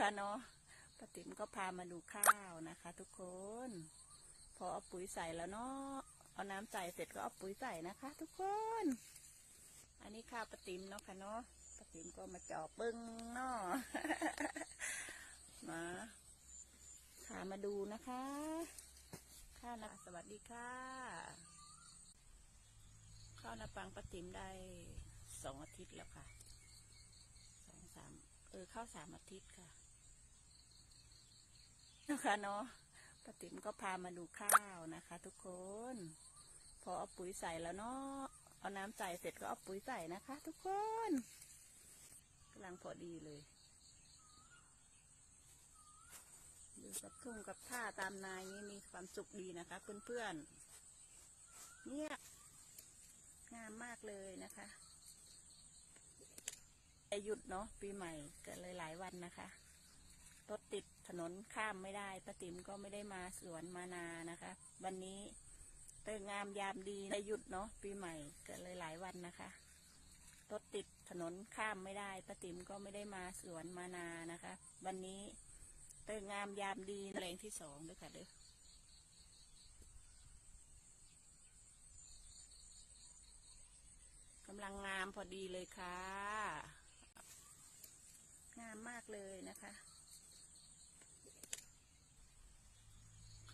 นะคะเนาะป้าติ๋มก็พามาดูข้าวนะคะ ทุกคน พอเอาปุ๋ยใส่แล้วเนาะเอาน้ำใส่เสร็จก็เอาปุ๋ยใส่นะคะ ทุกคน อันนี้ข้าวป้าติ๋มเนาะค่ะเนาะป้าติ๋มก็มาจาะปึ้งเนาะมาพามาดูนะคะข้าวนะสวัสดีค่ะข้าวนาปังป้าติ๋มได้สองอาทิตย์แล้วค่ะสองสามเออข้าวสามอาทิตย์ค่ะ นะคะเนาะป้าติ๋มก็พามาดูข้าวนะคะ ทุกคน พอเอาปุ๋ยใส่แล้วเนาะเอาน้ำใส่เสร็จก็เอาปุ๋ยใส่นะคะ ทุกคนกำลังพอดีเลยอยู่กับทุ่งกับท่าตามนายนี้มีความสุขดีนะคะ เพื่อนๆเนี่ยงามมากเลยนะคะจะหยุดเนาะปีใหม่เกิดเลยหลายวันนะคะ รถติดถนนข้ามไม่ได้ป้าติ๋มก็ไม่ได้มาสวนมานานะคะ วันนี้เติงงามยามดีได้หยุดเนาะปีใหม่เกิดเลยหลายวันนะคะรถติดถนนข้ามไม่ได้ป้าติ๋มก็ไม่ได้มาสวนมานานะคะ วันนี้เติงงามยามดีแรงที่สองด้วยค่ะเด้อกำลังงามพอดีเลยค่ะ งามมากเลยนะคะ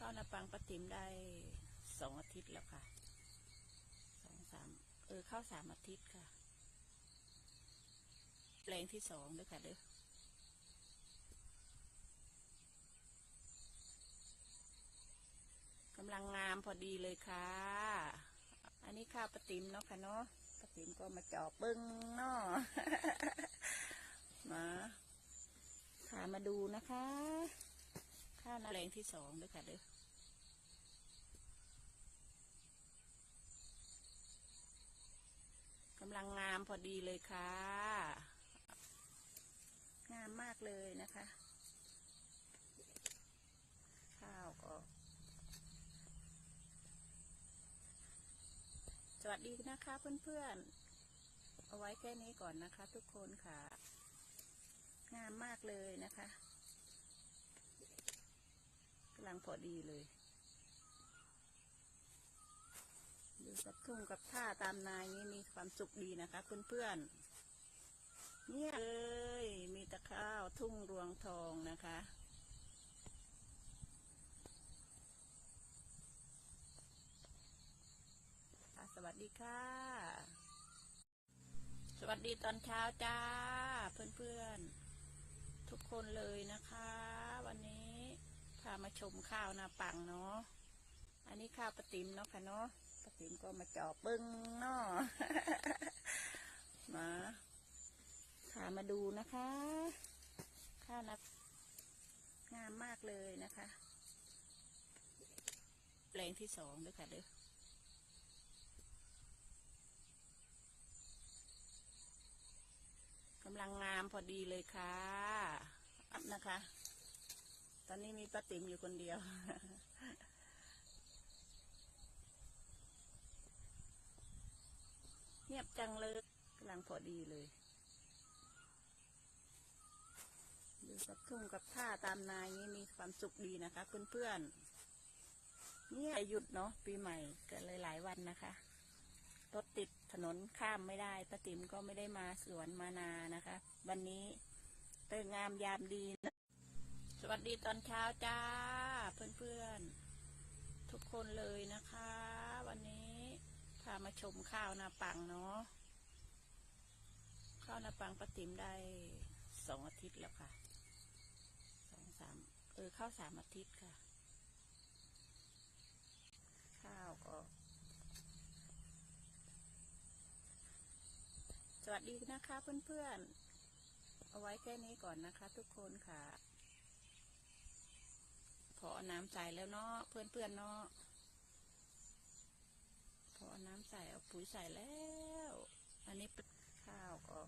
ข้าวนาปังปะติมได้สองอาทิตย์แล้วค่ะ สองสามเออเข้าสามอาทิตย์ค่ะแรงที่สองด้วยค่ะเด้อกำลังงามพอดีเลยค่ะ อันนี้ข้าวปติมเนาะค่ะเนาะปติมก็มาเจาะปึ้งเนาะมาพามาดูนะคะ ข้าวนาแรงที่สองด้วยค่ะเด้อำลังงามพอดีเลยค่ะ งามมากเลยนะคะ ข้าวก็ สวัสดีนะคะเพื่อนๆ เอาไว้แค่นี้ก่อนนะคะ ทุกคนค่ะ งามมากเลยนะคะกำลังพอดีเลย อยู่กับทุ่งกับท่าตามนายนี้มีความสุขดีนะคะเพื่อนๆเนี่ยเลยมีตะข้าวทุ่งรวงทองนะคะค่ะสวัสดีค่ะ สวัสดีตอนเช้าจ้า เพื่อนๆ ทุกคนเลยนะคะ วันนี้พามาชมข้าวนาปังเนาะอันนี้ข้าวปะติ๋มเนาะค่ะเนาะ ปะติ๋มก็มาจาะปึ้งเนาะมาพามาดูนะคะข้าวนางามมากเลยนะคะแปลงที่สองด้วยค่ะเด้อกำลังงามพอดีเลยค่ะอัพนะคะ ตอนนี้มีป้าติ๋มอยู่คนเดียว เงียบจังเลยกำลังพอดีเลย อยู่กับทุ่งกับท่าตามนายนี้มีความสุขดีนะคะเพื่อนๆเนี่ยหยุดเนาะปีใหม่เกิดเลยหลายวันนะคะรถติดถนนข้ามไม่ได้ป้าติ๋มก็ไม่ได้มาสวนมานานะคะ วันนี้เติงงามยามดีนะสวัสดีตอนเช้าจ้า เพื่อนๆ ทุกคนเลยนะคะ วันนี้ พามาชมข้าวนาปังเนาะ ข้าวนาปังป้าติ๋มได้สองอาทิตย์แล้วค่ะ สองสามเออข้าวสามอาทิตย์ค่ะ ข้าวก็ สวัสดีนะคะเพื่อนๆ เอาไว้แค่นี้ก่อนนะคะ ทุกคนค่ะ พอน้ำใสแล้วเนาะเพื่อนๆเนาะ เอาน้ำใส่เอาปุ๋ยใส่แล้ว อันนี้ข้าวก็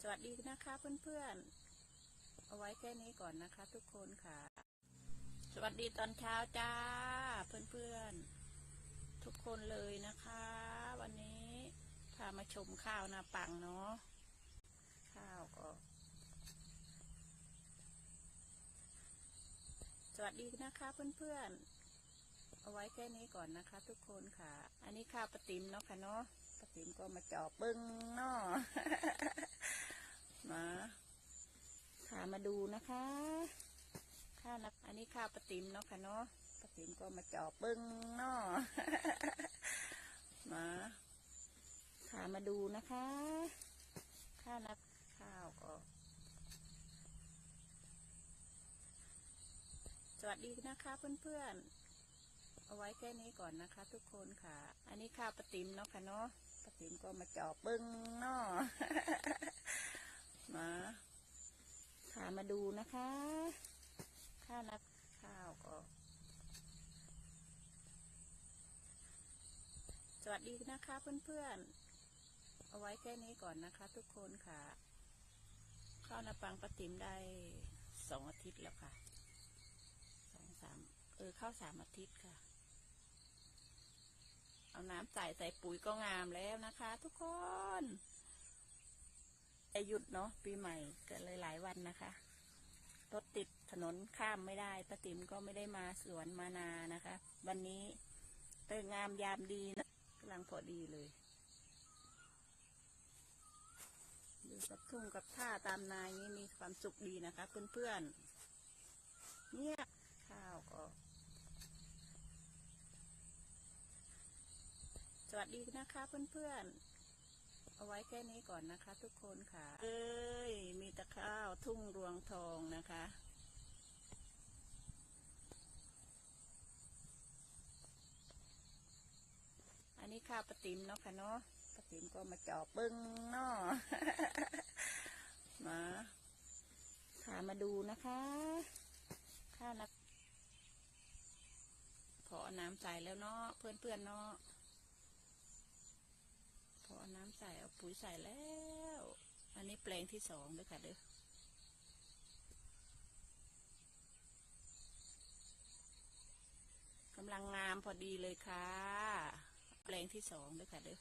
สวัสดีนะคะเพื่อนๆ เอาไว้แค่นี้ก่อนนะคะ ทุกคนค่ะ สวัสดีตอนเช้าจ้า เพื่อนๆ ทุกคนเลยนะคะ วันนี้พามาชมข้าวนาปังเนาะข้าวั สดีนะคะเพื่อนๆ เอาไว้แค่นี้ก่อนนะคะ ทุกคนค่ะ อันนี้ข้าวปติ๋มเนาะค่ะเนาะปติ๋มก็มาจอบเบิ้งเนาะมาขามาดูนะคะข้าวนะอันนี้ข้าวปติ๋มเนาะค่ะเนาะปติ๋มก็มาจอบเบิ้งเนาะมาขามาดูนะคะ ข้าวนะข้าวก็ สวัสดีนะคะเพื่อนๆ เอาไว้แค่นี้ก่อนนะคะ ทุกคนค่ะ อันนี้ข้าวปะติมเนาะค่ะเนาะปะติมก็มาจอบเบิ้งเนาะมาขามาดูนะคะ ข้าวนะข้าวก็ สวัสดีนะคะเพื่อนๆ เอาไว้แค่นี้ก่อนนะคะ ทุกคนค่ะ ข้าวนาปังปะติมได้สองอาทิตย์แล้วค่ะ ออเข้าสามอาทิตย์ค่ะ เอาน้ำใส่ใส่ปุ๋ยก็งามแล้วนะคะ ทุกคนจะหยุดเนาะปีใหม่กันเลยหลายวันนะคะรถติดถนนข้ามไม่ได้ป้าติ๋มก็ไม่ได้มาสวนมานานะคะ วันนี้เติงามยามดีนะกำลังพอดีเลยอยู่กับทุ่งกับท่าตามนายนี้มีความสุขดีนะคะ เพื่อนๆเนี่ยข้าวก็ วัสดีนะคะเพื่อนๆ เอาไว้แค่นี้ก่อนนะคะ ทุกคนค่ะ เอ้ย มีตะข้าวทุ่งรวงทองนะคะ อันนี้ข้าวปติมเนาะค่ะเนาะปติมก็มาจอบเบิ้งเนาะมาขามาดูนะคะข้าวนะพอเอาน้ำใส่แล้วเนาะเพื่อนๆเนาะ อเอาน้ำใส่เอาปุ๋ยใส่แล้ว อันนี้แปลงที่สองเลยค่ะเด้อกำลังงามพอดีเลยค่ะ แปลงที่สองเลยค่ะเด้อ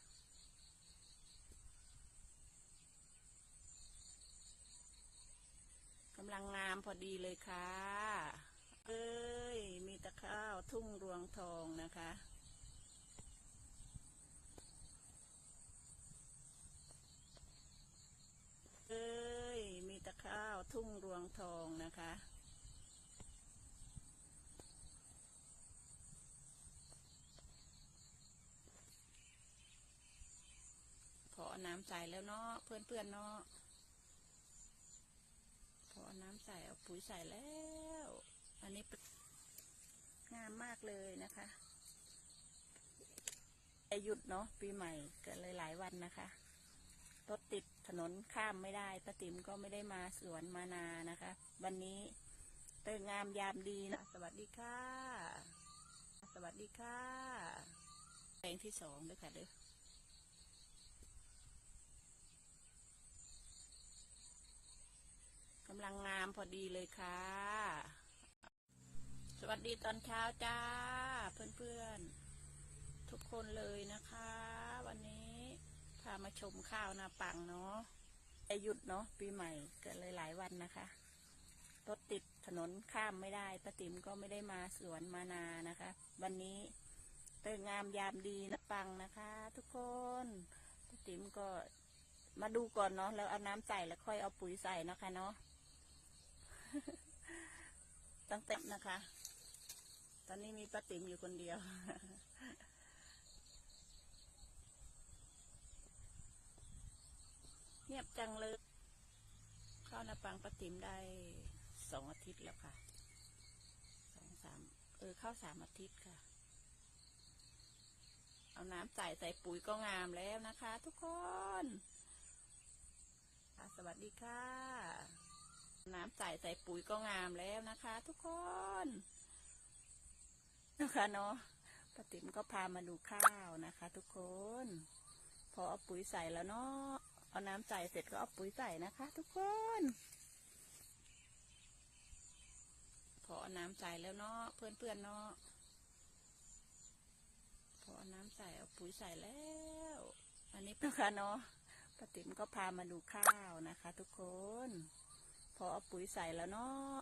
กำลังงามพอดีเลยค่ะ เอ้ย มีตะข้าวทุ่งรวงทองนะคะ เอ้ย มีตะ ข้าวทุ่งรวงทองนะคะ พอน้ำใส่แล้วเนาะเพื่อนๆเนาะพอน้ำใส่เอาปุ๋ยใส่แล้ว อันนี้งามมากเลยนะคะหยุดเนาะปีใหม่กันเลยหลายวันนะคะ รถติดถนนข้ามไม่ได้ป้าติ๋มก็ไม่ได้มาสวนมานานะคะ วันนี้เติงงามยามดีนะ สวัสดีค่ะ สวัสดีค่ะแปลงที่สองด้วยค่ะเด้อกำลังงามพอดีเลยค่ะ สวัสดีตอนเช้าจ้า เพื่อนๆ ทุกคนเลยนะคะ วันนี้พามาชมข้าวนาปังเนาะจะหยุดเนาะปีใหม่กันเลยหลายวันนะคะ รถติดถนนข้ามไม่ได้ป้าติ๋มก็ไม่ได้มาสวนมานานะคะ วันนี้เติงงามยามดีนะปังนะคะ ทุกคนป้าติ๋มก็มาดูก่อนเนาะแล้วเอาน้ำใส่แล้วค่อยเอาปุ๋ยใส่นะคะเนาะตั้งแต่นะคะ ตอนนี้มีป้าติ๋มอยู่คนเดียว เงียบจังเลยข้าวนาปังปติมได้สองอาทิตย์แล้วค่ะ สองสามเออเข้าสามอาทิตย์ค่ะ เอาน้ำใส่ใส่ปุ๋ยก็งามแล้วนะคะ ทุกคนสวัสดีค่ะ น้ำใส่ใส่ปุ๋ยก็งามแล้วนะคะ ทุกคนนะคะเนาะปติ๋มก็พามาดูข้าวนะคะ ทุกคน พอเอาปุ๋ยใส่แล้วเนาะ เอาน้ำใส่เสร็จก็เอาปุ๋ยใส่นะคะ ทุกคน พอเอาน้ำใส่แล้วเนาะเพื่อนๆเนาะพอเอาน้ำใส่เอาปุ๋ยใส่แล้ว อันนี้นะคะเนาะป้าติ๋มก็พามาดูข้าวนะคะ ทุกคน พอเอาปุ๋ยใส่แล้วเนาะ